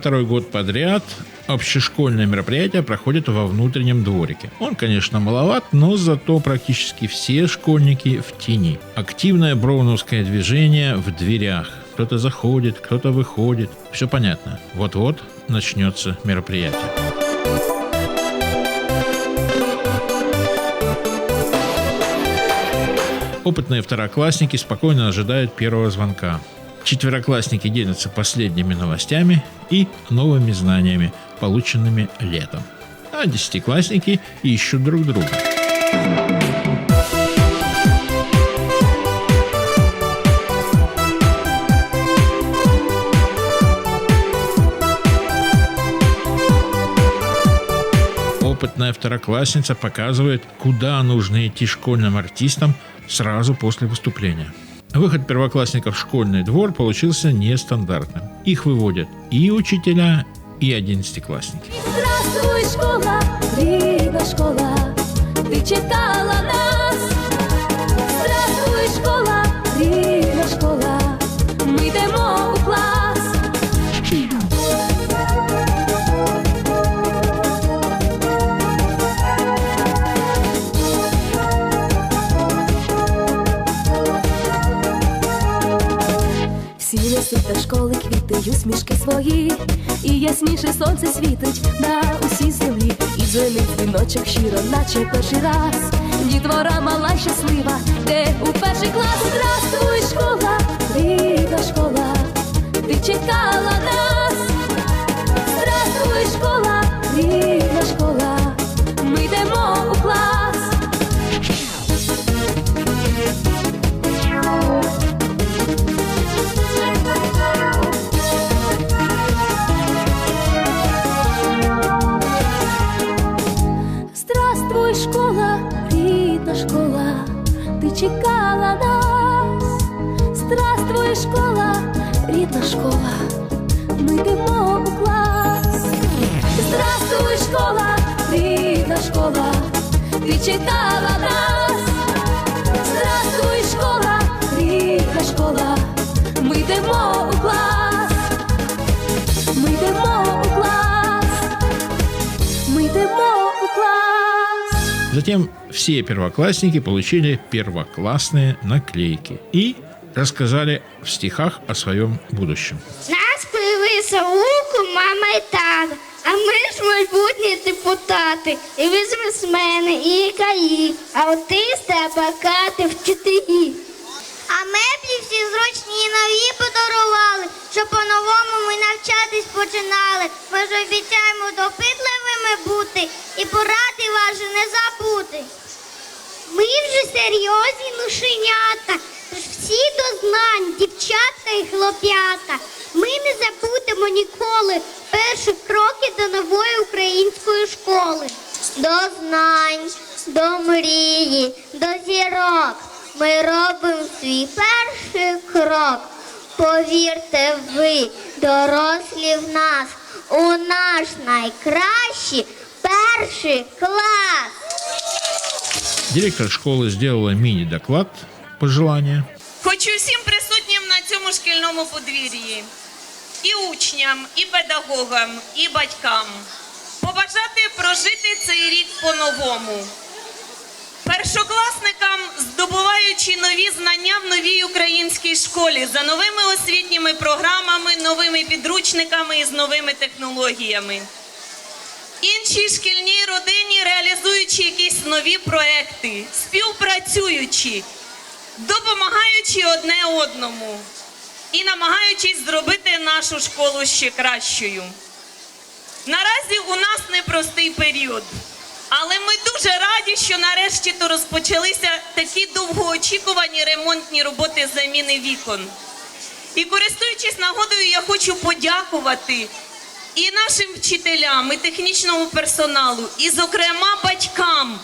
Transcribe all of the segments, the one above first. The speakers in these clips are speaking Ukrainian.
Второй год подряд общешкольное мероприятие проходит во внутреннем дворике. Он, конечно, маловат, но зато практически все школьники в тени. Активное броуновское движение в дверях. Кто-то заходит, кто-то выходит. Все понятно. Вот-вот начнется мероприятие. Опытные второклассники спокойно ожидают первого звонка. Четвероклассники делятся последними новостями и новыми знаниями, полученными летом. А десятиклассники ищут друг друга. Опытная второклассница показывает, куда нужно идти школьным артистам сразу после выступления. Выход первоклассников в школьный двор получился нестандартным. Их выводят и учителя, и одиннадцатиклассники. Здравствуй, школа, рідна школа, ти чекала несуть до школи квіти й усмішки свої, і ясніше сонце світить на усій землі, і дзвенить дзвіночок щиро, наче перший раз. Дітвора мала щаслива, де у перший клас. Здравствуй, школа, школа, рідна школа, ти чекала нас. Здравствуй, школа, рідна школа, ми йдемо у клас. Ми йдемо у клас. Мы йдемо у клас. Затем все первоклассники получили первоклассные наклейки и рассказали в стихах о своем будущем. Нас появився луку, мама і тата. А ми ж майбутні депутати, і бізнесмени, і лікарі, аутисти, абакати, вчителі. А меблі всі зручні і нові подарували, щоб по-новому ми навчатись починали. Ми ж обіцяємо допитливими бути і поради ваші не забути. Ми вже серйозні нушенята, тож всі до знань, дівчатка і хлоп'ята. Ми не забудемо ніколи перші кроки до нової української школи. До знань, до мрії, до зірок. Ми робимо свій перший крок. Повірте ви, дорослі в нас, у наш найкращий перший клас. Директор школы сделала мини-доклад пожелания. Хочу всім присутнім на цьому шкільному подвір'ї, і учням, і педагогам, і батькам побажати прожити цей рік по-новому. Першокласникам, здобуваючи нові знання в новій українській школі за новими освітніми програмами, новими підручниками і з новими технологіями. Іншій шкільній родині, реалізуючи якісь нові проекти, співпрацюючи, допомагаючи одне одному і намагаючись зробити нашу школу ще кращою. Наразі у нас непростий період, але ми дуже раді, що нарешті то розпочалися такі довгоочікувані ремонтні роботи заміни вікон. І користуючись нагодою, я хочу подякувати і нашим вчителям, і технічному персоналу, і, зокрема, батькам,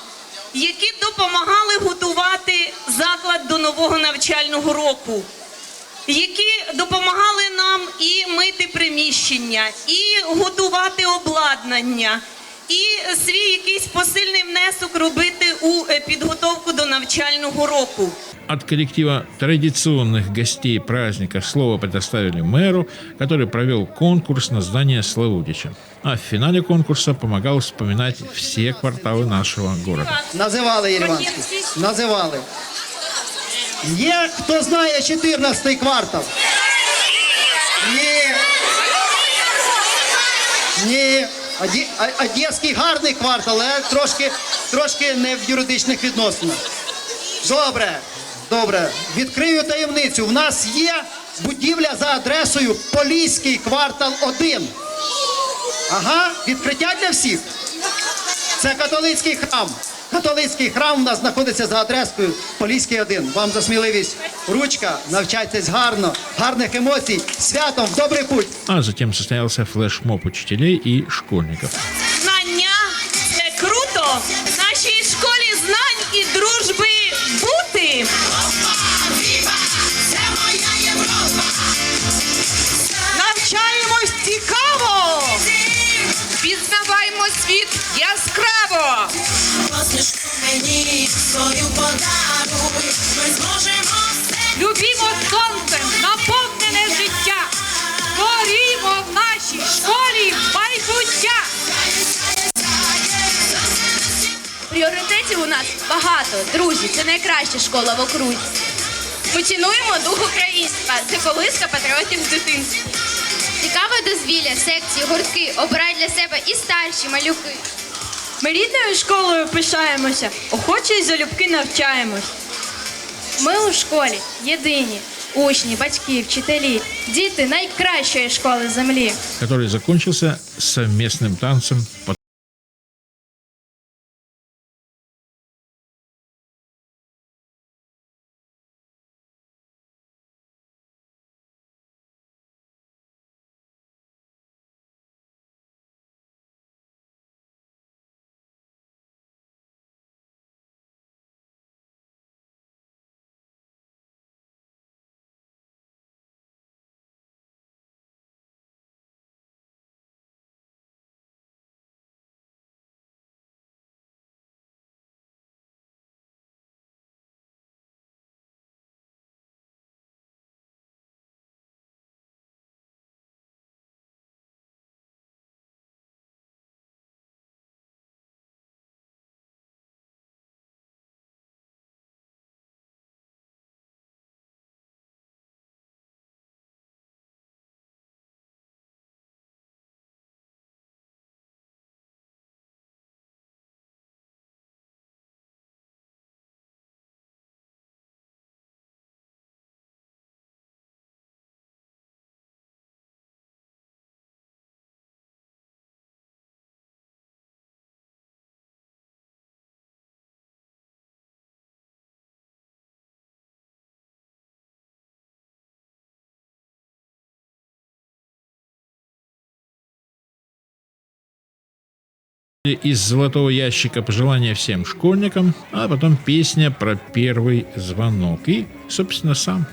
які допомагали готувати заклад до нового навчального року, які допомагали нам і мити приміщення, і готувати обладнання, і свій якийсь посильний внесок робити у е, підготовку до навчального року. От коллектива традиционных гостей праздника слово предоставили мэру, который провел конкурс на здание Славутича. А в финале конкурса помогал вспоминать все кварталы нашего города. Називали Ігор Іванович. Є хто знає 14 квартал? Ні. Ні. Одеський гарний квартал, але трошки, трошки не в юридичних відносинах. Добре, добре. Відкрию таємницю. У нас є будівля за адресою Поліський квартал 1. Ага, відкриття для всіх. Це католицький храм. Католицький храм у нас знаходиться за адресою Поліський 1. Вам за сміливість ручка, навчайтесь гарно, гарних емоцій, святом, в добрий путь. А затем состоялся флешмоб учителей и школьников. Знання це круто! В нашій школі знань і дружби бути! Навчаємось цікаво! Пізнаваймо світ яскраво! Посмішку мені свою подаруй, ми зможемо все. Любімо сонцем, наповнене життя! Творімо в нашій школі майбуття! Пріоритетів у нас багато. Друзі, це найкраща школа в окрузі. Ми цінуємо дух українства. Це колиска патріотів з дитинства. Цікаве дозвілля, секції, гуртки обирають для себе і старші малюки. Ми рідною школою пишаємося, охоче й залюбки навчаємось. Ми у школі єдині. Учні, батьки, вчителі, діти найкращої школи землі. который закончился совместным танцем под из золотого ящика пожелания всем школьникам, а потом песня про первый звонок. И, собственно, сам